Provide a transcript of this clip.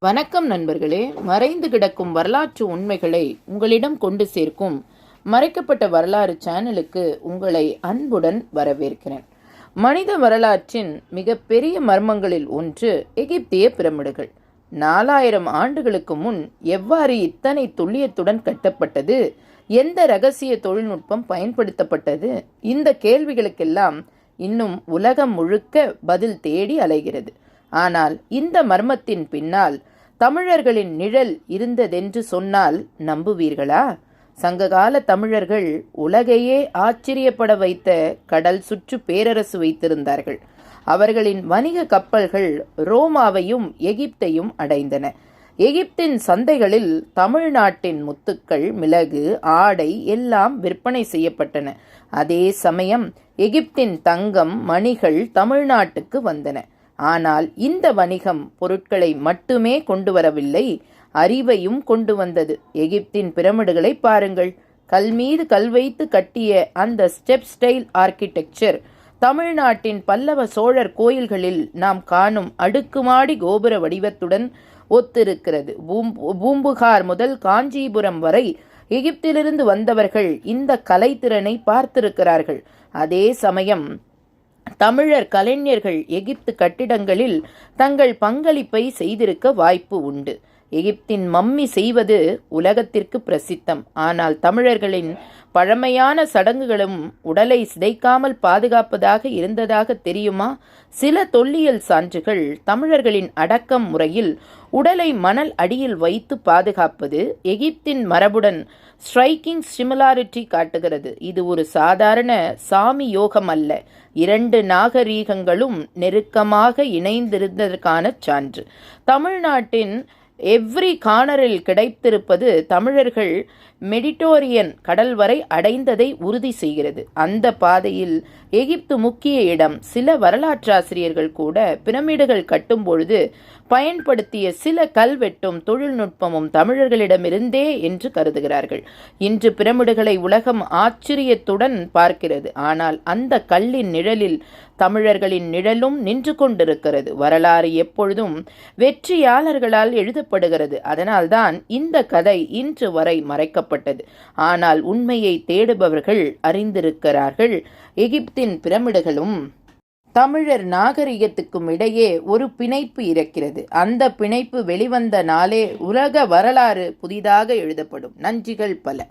வணக்கம் நண்பர்களே. மறைந்து கிடக்கும் வரலாற்று உண்மைகளை உங்களிடம் கொண்டு சேர்க்கும் மறைக்கப்பட்ட வரலாறு சேனலுக்கு உங்களை அன்புடன் வரவேற்கிறேன். மனித வரலாற்றின் மிகப்பெரிய மர்மங்களில் ஒன்று எகிப்திய பிரமிடுகள். நாலாயிரம் ஆண்டுகளுக்கு முன் எவ்வாறு இத்தனை துல்லியத்துடன் கட்டப்பட்டது? எந்த ரகசிய தொழில்நுட்பம் பயன்படுத்தப்பட்டது? இந்த கேள்விகளுக்கெல்லாம் இன்னும் உலகம் முழுக்க பதில் தேடி அலைகிறது. ஆனால் இந்த மர்மத்தின் பின்னால் தமிழர்களின் நிழல் இருந்ததென்று சொன்னால் நம்புவீர்களா? சங்ககால தமிழர்கள் உலகையே ஆச்சரியப்பட வைத்த கடல் சுற்று பேரரசு வைத்திருந்தார்கள். அவர்களின் வணிக கப்பல்கள் ரோமாவையும் எகிப்தையும் அடைந்தன. எகிப்தின் சந்தைகளில் தமிழ்நாட்டின் முத்துக்கள் மிளகு ஆடை எல்லாம் விற்பனை செய்யப்பட்டன. அதே சமயம் எகிப்தின் தங்கம் மணிகள் தமிழ்நாட்டுக்கு வந்தன. ஆனால் இந்த வணிகம் பொருட்களை மட்டுமே கொண்டு வரவில்லை அறிவையும் கொண்டு வந்தது எகிப்தின் பிரமிடுகளை பாருங்கள். கல் மீது கல் வைத்து கட்டிய அந்த ஸ்டெப் ஸ்டைல் ஆர்கிடெக்சர் தமிழ்நாட்டின் பல்லவ சோழர் கோயில்களில் நாம் காணும் அடுக்குமாடி கோபுர வடிவத்துடன் ஒத்திருக்கிறது. பூம்புகார் முதல் காஞ்சிபுரம் வரை எகிப்திலிருந்து வந்தவர்கள் இந்த கலைத்திறனை பார்த்திருக்கிறார்கள். அதே சமயம் தமிழர் கலைஞர்கள் எகிப்து கட்டிடங்களில் தங்கள் பங்களிப்பை செய்திருக்க வாய்ப்பு உண்டு. எகிப்தின் மம்மி செய்வது உலகத்திற்கு பிரசித்தம். ஆனால் தமிழர்களின் பழமையான சடங்குகளும் உடலை சிதைக்காமல் பாதுகாப்பதாக இருந்ததாக தெரியுமா? சில தொல்லியல் சான்றுகள் தமிழர்களின் அடக்கம் முறையில் உடலை மணல் அடியில் வைத்து பாதுகாப்பது எகிப்தின் மரபுடன் ஸ்ட்ரைக்கிங் சிமிலாரிட்டி காட்டுகிறது. இது ஒரு சாதாரண சாமி யோகம் அல்ல. இரண்டு நாகரீகங்களும் நெருக்கமாக இணைந்திருந்ததற்கான சான்று. தமிழ்நாட்டின் எவ்ரி கார்னரில் கிடைத்திருப்பது தமிழர்கள் மெடிட்டோரியன் கடல் வரை அடைந்ததை உறுதி செய்கிறது. அந்த பாதையில் எகிப்து முக்கிய இடம். சில வரலாற்றாசிரியர்கள் கூட பிரமிடுகள் கட்டும் பொழுது பயன்படுத்திய சில கல்வெட்டும் தொழில்நுட்பமும் தமிழர்களிடமிருந்தே என்று கருதுகிறார்கள். இன்று பிரமிடுகளை உலகம் ஆச்சரியத்துடன் பார்க்கிறது. ஆனால் அந்த கல்லின் நிழலில் தமிழர்களின் நிழலும் நின்று கொண்டிருக்கிறது. வரலாறு எப்பொழுதும் வெற்றியாளர்களால் எழுத காணப்படுகிறது அதனால்தான் இந்த கதை இன்று வரை மறைக்கப்பட்டது. ஆனால் உண்மையை தேடுபவர்கள் அறிந்திருக்கிறார்கள். எகிப்தின் பிரமிடுகளும் தமிழர் நாகரிகத்துக்கும் இடையே ஒரு பிணைப்பு இருக்கிறது. அந்த பிணைப்பு வெளிவந்த நாளே உலக வரலாறு புதிதாக எழுதப்படும். நன்றிகள் பல.